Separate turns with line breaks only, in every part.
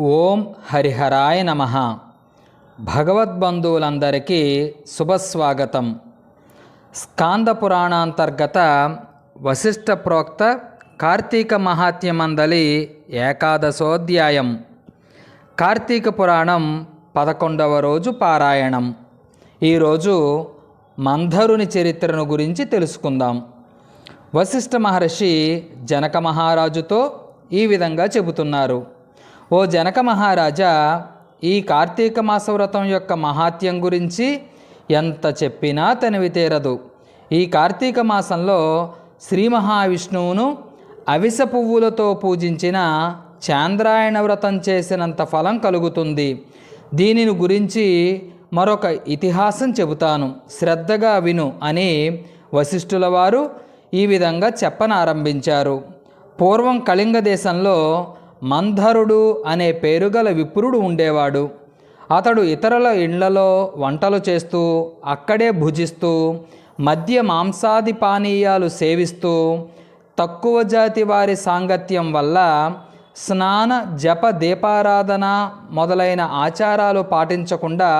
ఓం హరిహరాయ నమ. భగవద్బంధువులందరికీ శుభస్వాగతం. స్కాంద పురాణాంతర్గత వశిష్ఠ ప్రోక్త కార్తీక మహాత్మ్యమందలి ఏకాదశోధ్యాయం. కార్తీక పురాణం పదకొండవ రోజు పారాయణం. ఈరోజు మంధరుని చరిత్రను గురించి తెలుసుకుందాం. వశిష్ఠ మహర్షి జనక మహారాజుతో ఈ విధంగా చెబుతున్నారు. ఓ జనక మహారాజా ఈ కార్తీక మాస వ్రతం యొక్క మహాత్యం గురించి ఎంత చెప్పినా తనివి తీరదు. ఈ కార్తీక మాసంలో శ్రీ మహావిష్ణువును అవిస పువ్వులతో పూజించిన చాంద్రాయణ వ్రతం చేసినంత ఫలం కలుగుతుంది. దీనిని గురించి మరొక ఇతిహాసం చెబుతాను. శ్రద్ధగా విను అని వశిష్ఠుల వారు ఈ విధంగా చెప్పనారంభించారు. పూర్వం కళింగ దేశంలో మంధరుడు అనే పేరుగల విప్రుడు ఉండేవాడు. అతడు ఇతరుల ఇండ్లలో వంటలు చేస్తూ అక్కడే భుజిస్తూ మద్య మాంసాది పానీయాలు సేవిస్తూ తక్కువ జాతి వారి సాంగత్యం వల్ల స్నాన జప దీపారాధన మొదలైన ఆచారాలు పాటించకుండా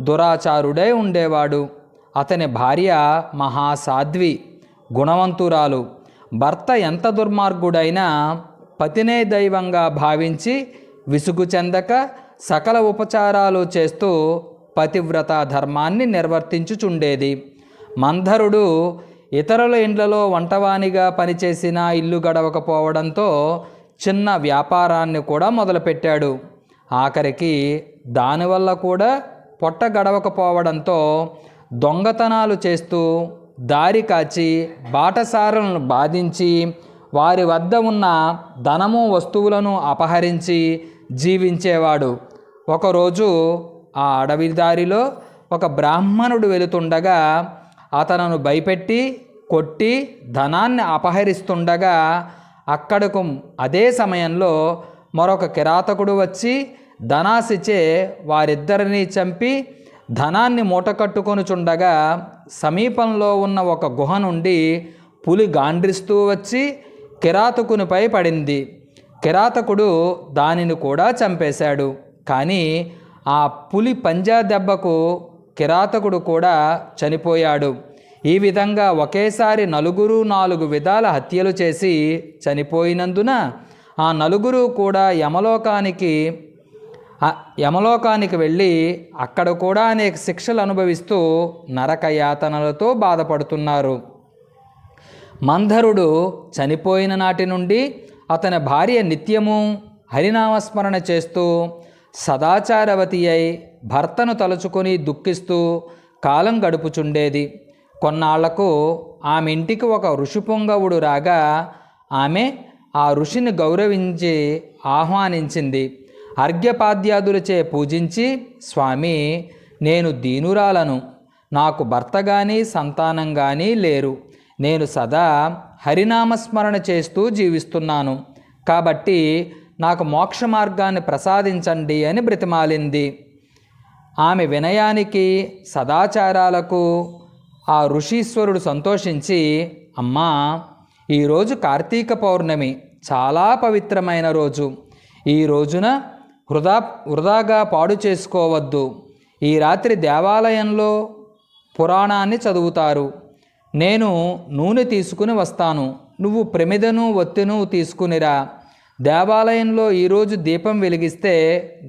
దురాచారుడై ఉండేవాడు. అతని భార్య మహాసాధ్వి గుణవంతురాలు. భర్త ఎంత దుర్మార్గుడైనా పతినే దైవంగా భావించి విసుగు చెందక సకల ఉపచారాలు చేస్తూ పతివ్రత ధర్మాన్ని నిర్వర్తించుచుండేది. మంధరుడు ఇతరుల ఇండ్లలో వంటవానిగా పనిచేసిన ఇల్లు గడవకపోవడంతో చిన్న వ్యాపారాన్ని కూడా మొదలుపెట్టాడు. ఆఖరికి దానివల్ల కూడా పొట్ట గడవకపోవడంతో దొంగతనాలు చేస్తూ దారి కాచి బాటసారులను బాధించి వారి వద్ద ఉన్న ధనము వస్తువులను అపహరించి జీవించేవాడు. ఒకరోజు ఆ అడవి దారిలో ఒక బ్రాహ్మణుడు వెళుతుండగా అతనను భయపెట్టి కొట్టి ధనాన్ని అపహరిస్తుండగా అక్కడకు అదే సమయంలో మరొక కిరాతకుడు వచ్చి ధనాశిచే వారిద్దరినీ చంపి ధనాన్ని మూటకట్టుకొనుచుండగా సమీపంలో ఉన్న ఒక గుహ నుండి పులి గాండ్రిస్తూ వచ్చి కిరాతకునిపై పడింది. కిరాతకుడు దానిని కూడా చంపేశాడు. కానీ ఆ పులి పంజా దెబ్బకు కిరాతకుడు కూడా చనిపోయాడు. ఈ విధంగా ఒకేసారి నలుగురు నాలుగు విధాల హత్యలు చేసి చనిపోయినందున ఆ నలుగురు కూడా యమలోకానికి యమలోకానికి వెళ్ళి అక్కడ కూడా అనేక శిక్షలు అనుభవిస్తూ నరక యాతనలతో బాధపడుతున్నారు. మంధరుడు చనిపోయిన నాటి నుండి అతని భార్య నిత్యము హరినామస్మరణ చేస్తూ సదాచారవతి అయి భర్తను తలుచుకొని దుఃఖిస్తూ కాలం గడుపుచుండేది. కొన్నాళ్ళకు ఆమె ఇంటికి ఒక ఋషి పొంగవుడు రాగా ఆమె ఆ ఋషిని గౌరవించి ఆహ్వానించింది. అర్ఘ్యపాద్యాదులచే పూజించి స్వామి నేను దీనురాలను. నాకు భర్త కానీ సంతానం కానీ లేరు. నేను సదా హరినామస్మరణ చేస్తూ జీవిస్తున్నాను. కాబట్టి నాకు మోక్ష మార్గాన్ని ప్రసాదించండి అని బ్రతిమాలింది. ఆమె వినయానికి సదాచారాలకు ఆ ఋషీశ్వరుడు సంతోషించి అమ్మా ఈరోజు కార్తీక పౌర్ణమి చాలా పవిత్రమైన రోజు. ఈ రోజున వృధా వృధాగా పాడు చేసుకోవద్దు. ఈ రాత్రి దేవాలయంలో పురాణాన్ని చదువుతారు. నేను నూనె తీసుకుని వస్తాను నువ్వు ప్రమిదను ఒత్తిను తీసుకునిరా. దేవాలయంలో ఈరోజు దీపం వెలిగిస్తే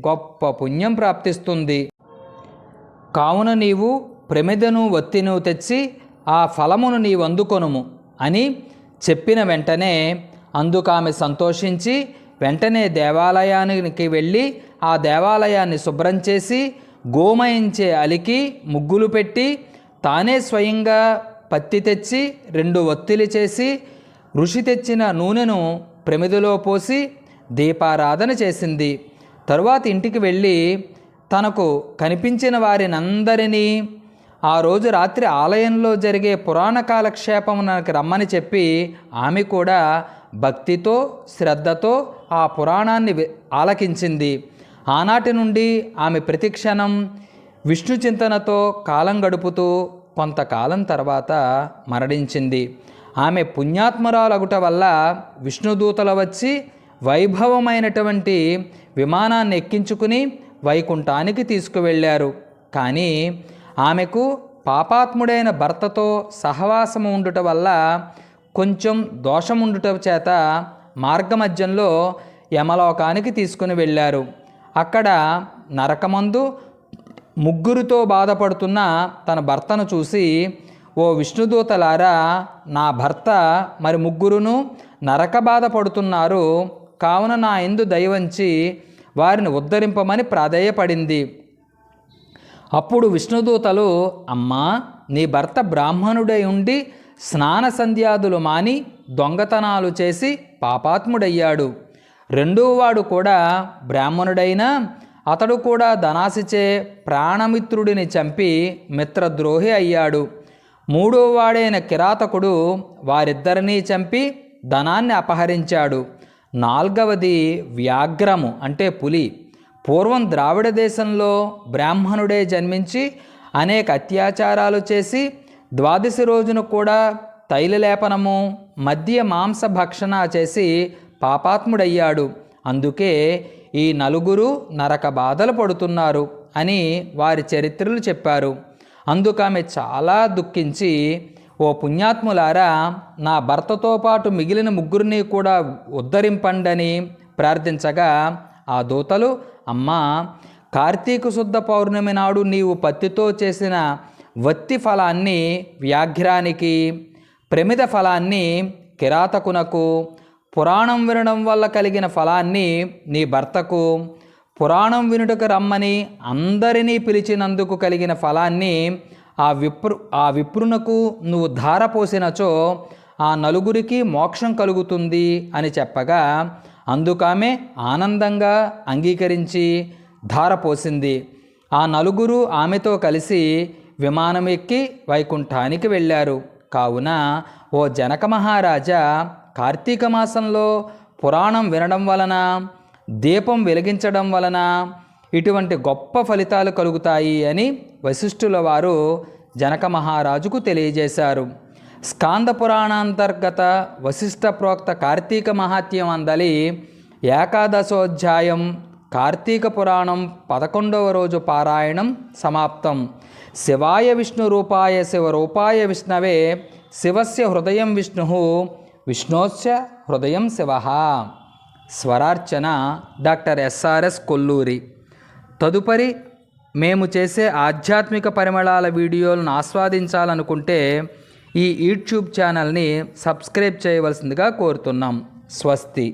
గొప్ప పుణ్యం ప్రాప్తిస్తుంది. కావున నీవు ప్రమిదను ఒత్తిను తెచ్చి ఆ ఫలమును నీవు అందుకొనుము అని చెప్పిన వెంటనే అందుకామె సంతోషించి వెంటనే దేవాలయానికి వెళ్ళి ఆ దేవాలయాన్ని శుభ్రం చేసి గోమయించే అలికి ముగ్గులు పెట్టి తానే స్వయంగా పత్తి తెచ్చి రెండు ఒత్తిలి చేసి ఋషి తెచ్చిన నూనెను ప్రమిదిలో పోసి దీపారాధన చేసింది. తరువాత ఇంటికి వెళ్ళి తనకు కనిపించిన వారినందరినీ ఆ రోజు రాత్రి ఆలయంలో జరిగే పురాణ కాలక్షేపమునకు రమ్మని చెప్పి ఆమె కూడా భక్తితో శ్రద్ధతో ఆ పురాణాన్ని ఆలకించింది. ఆనాటి నుండి ఆమె ప్రతిక్షణం విష్ణు చింతనతో కాలం గడుపుతూ కొంతకాలం తర్వాత మరణించింది. ఆమె పుణ్యాత్మరాలగుట వల్ల విష్ణుదూతలు వచ్చి వైభవమైనటువంటి విమానాన్ని ఎక్కించుకుని వైకుంఠానికి తీసుకువెళ్ళారు. కానీ ఆమెకు పాపాత్ముడైన భర్తతో సహవాసము ఉండుట వల్ల కొంచెం దోషం ఉండుట చేత మార్గమధ్యంలో యమలోకానికి తీసుకుని వెళ్ళారు. అక్కడ నరకమందు ముగ్గురితో బాధపడుతున్న తన భర్తను చూసి ఓ విష్ణుదూతలారా నా భర్త మరి ముగ్గురును నరక బాధపడుతున్నారు కావున నా ఎందు దయవంచి వారిని ఉద్ధరింపమని ప్రాధేయపడింది. అప్పుడు విష్ణుదూతలు అమ్మా నీ భర్త బ్రాహ్మణుడై ఉండి స్నాన సంధ్యాదులు మాని దొంగతనాలు చేసి పాపాత్ముడయ్యాడు. రెండోవాడు కూడా బ్రాహ్మణుడైనా అతడు కూడా ధనాశిచే ప్రాణమిత్రుడిని చంపి మిత్రద్రోహి అయ్యాడు. మూడోవాడైన కిరాతకుడు వారిద్దరినీ చంపి ధనాన్ని అపహరించాడు. నాల్గవది వ్యాఘ్రము అంటే పులి. పూర్వం ద్రావిడ దేశంలో బ్రాహ్మణుడే జన్మించి అనేక అత్యాచారాలు చేసి ద్వాదశి రోజున కూడా తైలలేపనము మద్య మాంస భక్షణ చేసి పాపాత్ముడయ్యాడు. అందుకే ఈ నలుగురు నరక బాధలు పడుతున్నారు అని వారి చరిత్రలు చెప్పారు. అందుకు ఆమె చాలా దుఃఖించి ఓ పుణ్యాత్ములారా నా భర్తతో పాటు మిగిలిన ముగ్గురిని కూడా ఉద్ధరింపండని ప్రార్థించగా ఆ దూతలు అమ్మా కార్తీక శుద్ధ పౌర్ణమి నాడు నీవు పత్తితో చేసిన వత్తి ఫలాన్ని వ్యాఘ్రానికి ప్రమిద ఫలాన్ని కిరాతకునకు పురాణం వినడం వల్ల కలిగిన ఫలాన్ని నీ భర్తకు పురాణం వినుటకు రమ్మని అందరినీ పిలిచినందుకు కలిగిన ఫలాన్ని ఆ విప్రు ఆ విప్రునకు నువ్వు ధార పోసినచో ఆ నలుగురికి మోక్షం కలుగుతుంది అని చెప్పగా అందుకామె ఆనందంగా అంగీకరించి ధార పోసింది ఆ నలుగురు ఆమెతో కలిసి విమానం ఎక్కి వైకుంఠానికి వెళ్ళారు. కావున ఓ జనక మహారాజా కార్తీక మాసంలో పురాణం వినడం వలన దీపం వెలిగించడం వలన ఇటువంటి గొప్ప ఫలితాలు కలుగుతాయి అని వశిష్ఠుల వారు జనక మహారాజుకు తెలియజేశారు. స్కాంద పురాణాంతర్గత వశిష్ఠ ప్రోక్త కార్తీక మహాత్యం అందలి ఏకాదశోధ్యాయం కార్తీక పురాణం పదకొండవ రోజు పారాయణం సమాప్తం. శివాయ విష్ణు రూపాయ శివరూపాయ విష్ణవే శివస్య హృదయం విష్ణు విష్ణోశ్చ హృదయం Shiva. Swararchana doctor S R S Kolluri. తదుపరి మేము చేసే ఆధ్యాత్మిక పరిమళాల వీడియోలను ఆస్వాదించాలనుకుంటే ఈ యూట్యూబ్ ఛానల్ని సబ్స్క్రైబ్ చేయవలసిందిగా కోరుతున్నాం. స్వస్తి.